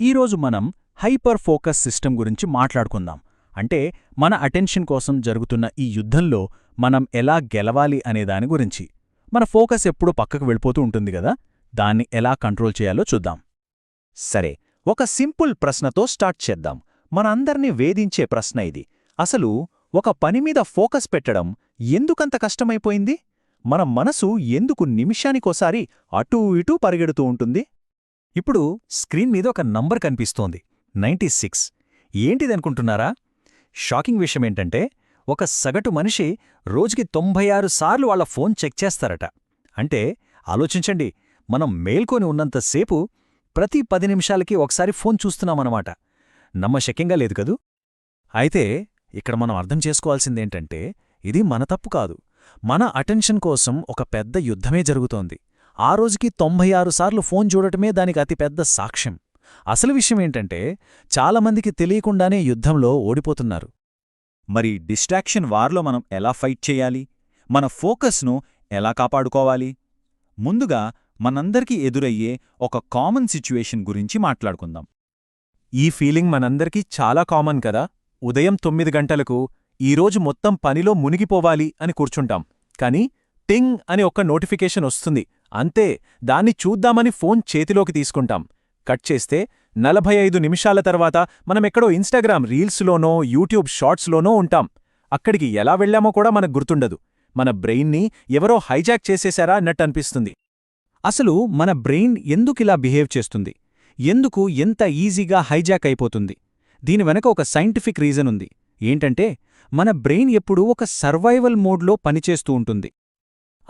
ఈరోజు మనం hyper focus system గురించి మాట్లాడుకుందాం. అంటే మన అటెన్షన్ కోసం జరుగుతున్న ఈ యుద్ధంలో మనం ఎలా గెలవాలి అనే దాని గురించి. మన ఫోకస్ ఎప్పుడూ పక్కకు వెళ్ళిపోతూ ఉంటుంది కదా? దాన్ని ఎలా కంట్రోల్ చేయాలో చూద్దాం. సరే ఒక సింపుల్ ప్రశ్నతో స్టార్ట్ చేద్దాం. మనందర్నీ వేధించే ప్రశ్న ఇది. అసలు ఒక పని మీద ఫోకస్ పెట్టడం ఎందుకంత కష్టమైపోయింది? మన మనసు ఎందుకు నిమిషానికోసారి అటూ ఇటూ పరిగెడుతూ ఉంటుంది? ఇప్పుడు స్క్రీన్ మీద ఒక నంబర్ కనిపిస్తోంది నైంటీ సిక్స్. ఏంటిదనుకుంటున్నారా? షాకింగ్ విషయమేంటంటే ఒక సగటు మనిషి రోజుకి తొంభై ఆరు సార్లు వాళ్ళ ఫోన్ చెక్ చేస్తారట. అంటే ఆలోచించండి మనం మేల్కొని ఉన్నంతసేపు ప్రతి పది నిమిషాలకి ఒకసారి ఫోన్ చూస్తున్నామన్నమాట. నమ్మశక్యంగా లేదు కదూ? అయితే ఇక్కడ మనం అర్థం చేసుకోవాల్సిందేంటంటే ఇది మన తప్పు కాదు. మన అటెన్షన్ కోసం ఒక పెద్ద యుద్ధమే జరుగుతోంది. ఆ రోజుకి తొంభై సార్లు ఫోన్ చూడటమే దానికి అతిపెద్ద సాక్ష్యం. అసలు విషయమేంటంటే చాలామందికి తెలియకుండానే యుద్ధంలో ఓడిపోతున్నారు. మరి డిస్ట్రాక్షన్ వార్లో మనం ఎలా ఫైట్ చేయాలి? మన ఫోకస్ను ఎలా కాపాడుకోవాలి? ముందుగా మనందరికీ ఎదురయ్యే ఒక కామన్ సిచ్యువేషన్ గురించి మాట్లాడుకుందాం. ఈ ఫీలింగ్ మనందరికీ చాలా కామన్ కదా? ఉదయం తొమ్మిది గంటలకు ఈరోజు మొత్తం పనిలో మునిగిపోవాలి అని కూర్చుంటాం. కాని టింగ్ అని ఒక్క నోటిఫికేషన్ వస్తుంది. అంతే దాన్ని చూద్దామని ఫోన్ చేతిలోకి తీసుకుంటాం. కట్ చేస్తే నలభై ఐదు నిమిషాల తర్వాత మనమెక్కడో ఇన్స్టాగ్రామ్ రీల్స్లోనో యూట్యూబ్ షార్ట్స్లోనో ఉంటాం. అక్కడికి ఎలా వెళ్ళామో కూడా మనకు గుర్తుండదు. మన బ్రెయిన్ని ఎవరో హైజాక్ చేసేశారా అన్నట్టనిపిస్తుంది అసలు మన బ్రెయిన్ ఎందుకిలా బిహేవ్ చేస్తుంది? ఎందుకు ఎంత ఈజీగా హైజాక్ అయిపోతుంది? దీని వెనక ఒక సైంటిఫిక్ రీజన్ ఉంది. ఏంటంటే మన బ్రెయిన్ ఎప్పుడూ ఒక సర్వైవల్ మోడ్లో పనిచేస్తూ ఉంటుంది.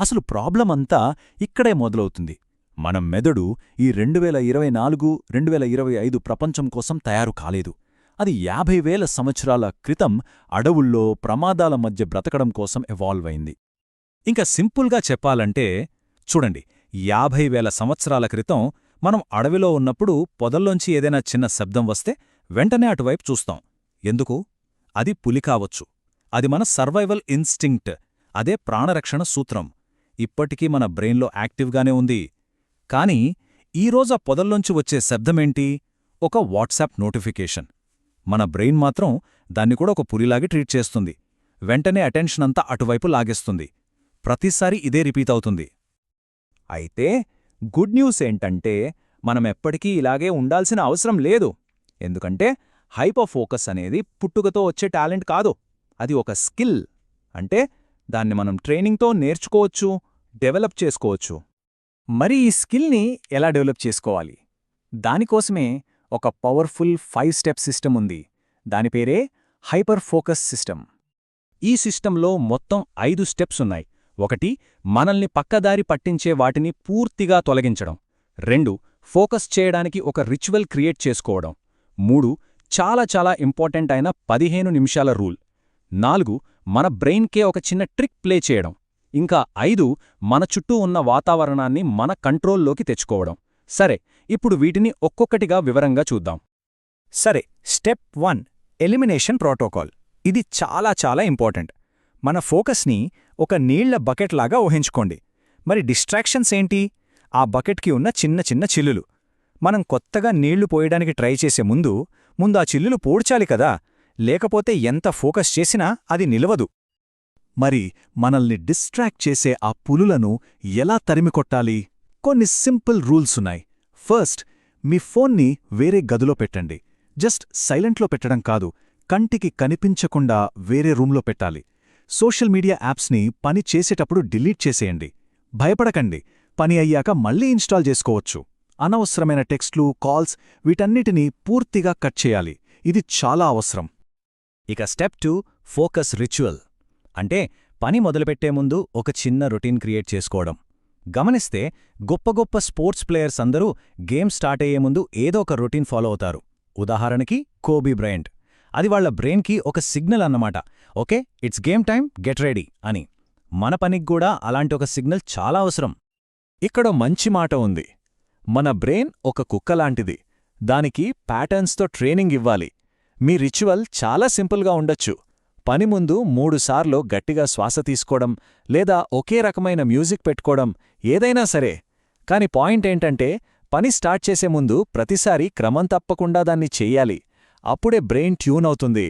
అసలు ప్రాబ్లం అంతా ఇక్కడే మొదలవుతుంది. మన మెదడు ఈ రెండు వేల ఇరవై నాలుగు రెండు వేల ఇరవై ఐదు ప్రపంచం కోసం తయారు కాలేదు. అది యాభై వేల సంవత్సరాల క్రితం అడవుల్లో ప్రమాదాల మధ్య బ్రతకడం కోసం ఎవాల్వ్ అయింది. ఇంకా సింపుల్గా చెప్పాలంటే చూడండి యాభై వేల సంవత్సరాల క్రితం మనం అడవిలో ఉన్నప్పుడు పొదల్లోంచి ఏదైనా చిన్న శబ్దం వస్తే వెంటనే అటువైపు చూస్తాం. ఎందుకు? అది పులి కావచ్చు. అది మన సర్వైవల్ ఇన్స్టింక్ట్. అదే ప్రాణరక్షణ సూత్రం. ఇప్పటికీ మన బ్రెయిన్లో యాక్టివ్గానే ఉంది. కానీ ఈరోజు ఆ పొదల్లోంచి వచ్చే శబ్దమేంటి? ఒక వాట్సాప్ నోటిఫికేషన్. మన బ్రెయిన్ మాత్రం దాన్ని కూడా ఒక పురిలాగి ట్రీట్ చేస్తుంది. వెంటనే అటెన్షన్ అంతా అటువైపు లాగేస్తుంది. ప్రతిసారి ఇదే రిపీట్ అవుతుంది. అయితే గుడ్ న్యూస్ ఏంటంటే మనమెప్పటికీ ఇలాగే ఉండాల్సిన అవసరం లేదు. ఎందుకంటే హైపర్ ఫోకస్ అనేది పుట్టుకతో వచ్చే టాలెంట్ కాదు. అది ఒక స్కిల్. అంటే దాన్ని మనం ట్రైనింగ్తో నేర్చుకోవచ్చు డెవలప్ చేసుకోవచ్చు. మరి ఈ స్కిల్ని ఎలా డెవలప్ చేసుకోవాలి? దానికోసమే ఒక పవర్ఫుల్ ఫైవ్ స్టెప్ సిస్టమ్ ఉంది. దాని పేరే హైపర్ ఫోకస్ సిస్టమ్. ఈ సిస్టంలో మొత్తం ఐదు స్టెప్స్ ఉన్నాయి. ఒకటి మనల్ని పక్కదారి పట్టించే వాటిని పూర్తిగా తొలగించడం. రెండు ఫోకస్ చేయడానికి ఒక రిచువల్ క్రియేట్ చేసుకోవడం. మూడు చాలా చాలా ఇంపార్టెంట్ అయిన పదిహేను నిమిషాల రూల్. నాలుగు మన బ్రెయిన్కే ఒక చిన్న ట్రిక్ ప్లే చేయడం. ఇంకా ఐదు మన చుట్టూ ఉన్న వాతావరణాన్ని మన కంట్రోల్లోకి తెచ్చుకోవడం. సరే ఇప్పుడు వీటిని ఒక్కొక్కటిగా వివరంగా చూద్దాం. సరే స్టెప్ వన్ ఎలిమినేషన్ ప్రోటోకాల్. ఇది చాలా చాలా ఇంపార్టెంట్. మన ఫోకస్ని ఒక నీళ్ళ బకెట్లాగా ఊహించుకోండి. మరి డిస్ట్రాక్షన్స్ ఏంటి? ఆ బకెట్కి ఉన్న చిన్న చిన్న చిల్లులు. మనం కొత్తగా నీళ్ళు పోయడానికి ట్రై చేసే ముందు ముందు ఆ చిల్లులు పూడ్చాలి కదా. లేకపోతే ఎంత ఫోకస్ చేసినా అది నిలవదు. మరి మనల్ని డిస్ట్రాక్ట్ చేసే ఆ పులులను ఎలా తరిమికొట్టాలి? కొన్ని సింపుల్ రూల్సున్నాయి ఫస్ట్ మీ ఫోన్ని వేరే గదిలో పెట్టండి. జస్ట్ సైలెంట్లో పెట్టడం కాదు కంటికి కనిపించకుండా వేరే రూంలో పెట్టాలి. సోషల్ మీడియా యాప్స్ని పని చేసేటప్పుడు డిలీట్ చేసేయండి. భయపడకండి. పని అయ్యాక మళ్ళీ ఇన్స్టాల్ చేసుకోవచ్చు. అనవసరమైన టెక్స్ట్లు కాల్స్ వీటన్నిటినీ పూర్తిగా కట్ చేయాలి. ఇది చాలా అవసరం. ఇక స్టెప్ టూ ఫోకస్ రిచువల్. అంటే పని మొదలుపెట్టే ముందు ఒక చిన్న రొటీన్ క్రియేట్ చేసుకోవడం. గమనిస్తే గొప్ప గొప్ప స్పోర్ట్స్ ప్లేయర్స్ అందరూ గేమ్ స్టార్ట్ అయ్యే ముందు ఏదో ఒక రొటీన్ ఫాలో అవుతారు. ఉదాహరణకి కోబీ బ్రయంట్. అది వాళ్ళ బ్రెయిన్కి ఒక సిగ్నల్ అన్నమాట. Okay it's game time get ready అని. మన పనికి కూడా అలాంటి ఒక సిగ్నల్ చాలా అవసరం. ఇక్కడ మంచి మాట ఉంది. మన బ్రెయిన్ ఒక కుక్కలాంటిది దానికి ప్యాటర్న్స్తో ట్రైనింగ్ ఇవ్వాలి. మీ రిచువల్ చాలా సింపుల్గా ఉండొచ్చు. పని ముందు మూడుసార్లు గట్టిగా శ్వాస తీసుకోవడం లేదా ఒకే రకమైన మ్యూజిక్ పెట్టుకోవడం ఏదైనా సరే. కాని పాయింట్ ఏంటంటే పని స్టార్ట్ చేసే ముందు ప్రతిసారి క్రమం తప్పకుండా దాన్ని చెయ్యాలి అప్పుడే బ్రెయిన్ ట్యూన్ అవుతుంది.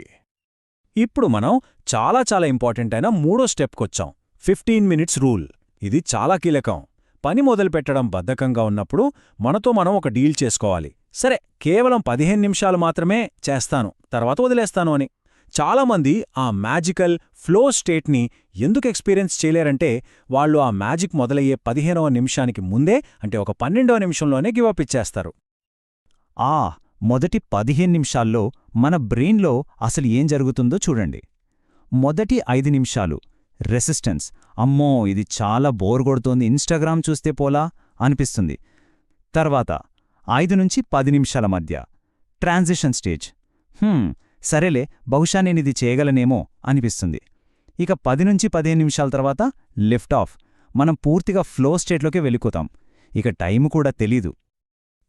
ఇప్పుడు మనం చాలా చాలా ఇంపార్టెంట్ అయిన మూడో స్టెప్కొచ్చాం ఫిఫ్టీన్ మినిట్స్ రూల్. ఇది చాలా కీలకం. పని మొదలుపెట్టడం బద్ధకంగా ఉన్నప్పుడు మనతో మనం ఒక డీల్ చేసుకోవాలి. సరే కేవలం పదిహేను నిమిషాలు మాత్రమే చేస్తాను తర్వాత వదిలేస్తాను అని. చాలామంది ఆ మ్యాజికల్ ఫ్లో స్టేట్ని ఎందుకు ఎక్స్పీరియన్స్ చేయలేరంటే వాళ్ళు ఆ మ్యాజిక్ మొదలయ్యే పదిహేనవ నిమిషానికి ముందే అంటే ఒక పన్నెండవ నిమిషంలోనే గివప్ ఇచ్చేస్తారు. ఆ మొదటి పదిహేను నిమిషాల్లో మన బ్రెయిన్లో అసలు ఏం జరుగుతుందో చూడండి. మొదటి ఐదు నిమిషాలు రెసిస్టెన్స్. అమ్మో ఇది చాలా బోర్ కొడుతోంది ఇన్స్టాగ్రామ్ చూస్తే పోలా అనిపిస్తుంది. తర్వాత ఐదు నుంచి పది నిమిషాల మధ్య. ట్రాన్సిషన్ స్టేజ్ హ్మ్ సరేలే బహుశా నేనిది చేయగలనేమో అనిపిస్తుంది. ఇక పది నుంచి పదిహేను నిమిషాల తర్వాత లిఫ్ట్ ఆఫ్ మనం పూర్తిగా ఫ్లో స్టేట్లోకి వెళ్ళిపోతాం. ఇక టైం కూడా తెలీదు.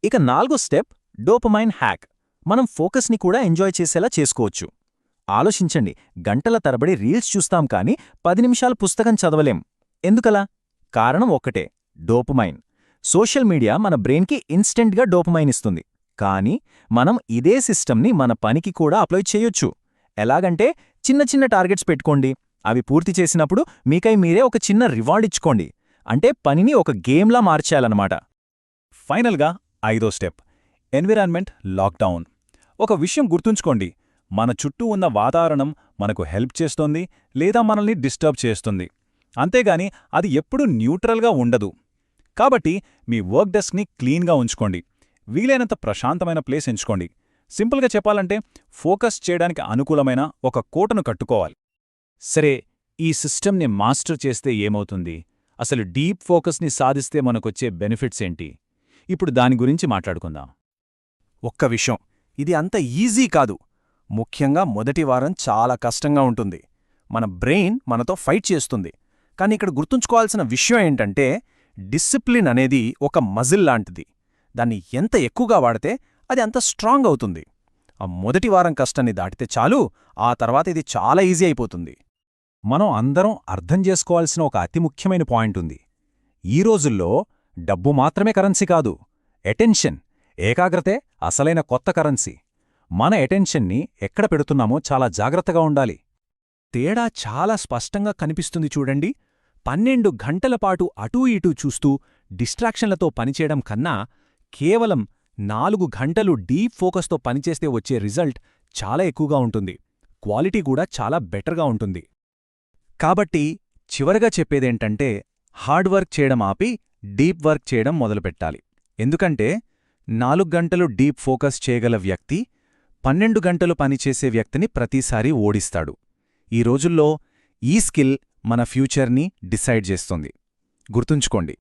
ఇక నాలుగో స్టెప్ డోపమైన్ హ్యాక్ మనం ఫోకస్ని కూడా ఎంజాయ్ చేసేలా చేసుకోవచ్చు. ఆలోచించండి గంటల తరబడి రీల్స్ చూస్తాం కానీ పది నిమిషాలు పుస్తకం చదవలేం. ఎందుకలా? కారణం ఒక్కటే డోపమైన్ సోషల్ మీడియా మన బ్రెయిన్కి ఇన్స్టెంట్గా డోపమైన్ ఇస్తుంది. కానీ మనం ఇదే సిస్టమ్ని మన పనికి కూడా అప్లై చేయొచ్చు. ఎలాగంటే చిన్న చిన్న టార్గెట్స్ పెట్టుకోండి. అవి పూర్తి చేసినప్పుడు మీకై మీరే ఒక చిన్న రివార్డ్ ఇచ్చుకోండి. అంటే పనిని ఒక గేమ్లా మార్చేయాలన్నమాట. ఫైనల్గా ఐదో స్టెప్. Environment lockdown. ఒక విషయం గుర్తుంచుకోండి. మన చుట్టూ ఉన్న వాతావరణం మనకు హెల్ప్ చేస్తోంది లేదా మనల్ని డిస్టర్బ్ చేస్తుంది. అంతేగాని అది ఎప్పుడూ న్యూట్రల్గా ఉండదు. కాబట్టి మీ వర్క్ డెస్క్ని క్లీన్గా ఉంచుకోండి. వీలైనంత ప్రశాంతమైన ప్లేస్ ఎంచుకోండి. సింపుల్గా చెప్పాలంటే ఫోకస్ చేయడానికి అనుకూలమైన ఒక కోటను కట్టుకోవాలి. సరే ఈ సిస్టమ్ని మాస్టర్ చేస్తే ఏమవుతుంది? అసలు డీప్ ఫోకస్ని సాధిస్తే మనకొచ్చే బెనిఫిట్స్ ఏంటి? ఇప్పుడు దాని గురించి మాట్లాడుకుందాం. ఒక్క విషయం ఇది అంత ఈజీ కాదు. ముఖ్యంగా మొదటి వారం చాలా కష్టంగా ఉంటుంది. మన బ్రెయిన్ మనతో ఫైట్ చేస్తుంది. కానీ ఇక్కడ గుర్తుంచుకోవాల్సిన విషయం ఏంటంటే డిసిప్లిన్ అనేది ఒక మజిల్ లాంటిది. దాన్ని ఎంత ఎక్కువగా వాడితే అది అంత స్ట్రాంగ్ అవుతుంది. ఆ మొదటి వారం కష్టాన్ని దాటితే చాలు ఆ తర్వాత ఇది చాలా ఈజీ అయిపోతుంది. మనం అందరం అర్థం చేసుకోవాల్సిన ఒక అతి ముఖ్యమైన పాయింట్ ఉంది. ఈ రోజుల్లో డబ్బు మాత్రమే కరెన్సీ కాదు ఎటెన్షన్ ఏకాగ్రతే అసలైన కొత్త కరెన్సీ. మన ఎటెన్షన్ని ఎక్కడ పెడుతున్నామో చాలా జాగ్రత్తగా ఉండాలి. తేడా చాలా స్పష్టంగా కనిపిస్తుంది చూడండి. పన్నెండు గంటల పాటు అటూ ఇటూ చూస్తూ డిస్ట్రాక్షన్లతో పనిచేయడం కన్నా కేవలం నాలుగు గంటలు డీప్ ఫోకస్తో పనిచేస్తే వచ్చే రిజల్ట్ చాలా ఎక్కువగా ఉంటుంది. క్వాలిటీ కూడా చాలా బెటర్గా ఉంటుంది. కాబట్టి చివరగా చెప్పేదేంటంటే హార్డ్ వర్క్ చేయడం ఆపి డీప్ వర్క్ చేయడం మొదలుపెట్టాలి. ఎందుకంటే నాలుగు గంటలు డీప్ ఫోకస్ చేయగల వ్యక్తి పన్నెండు గంటలు పనిచేసే వ్యక్తిని ప్రతిసారీ ఓడిస్తాడు. ఈ రోజుల్లో ఈ స్కిల్ మన ఫ్యూచర్ని డిసైడ్ చేస్తుంది. గుర్తుంచుకోండి.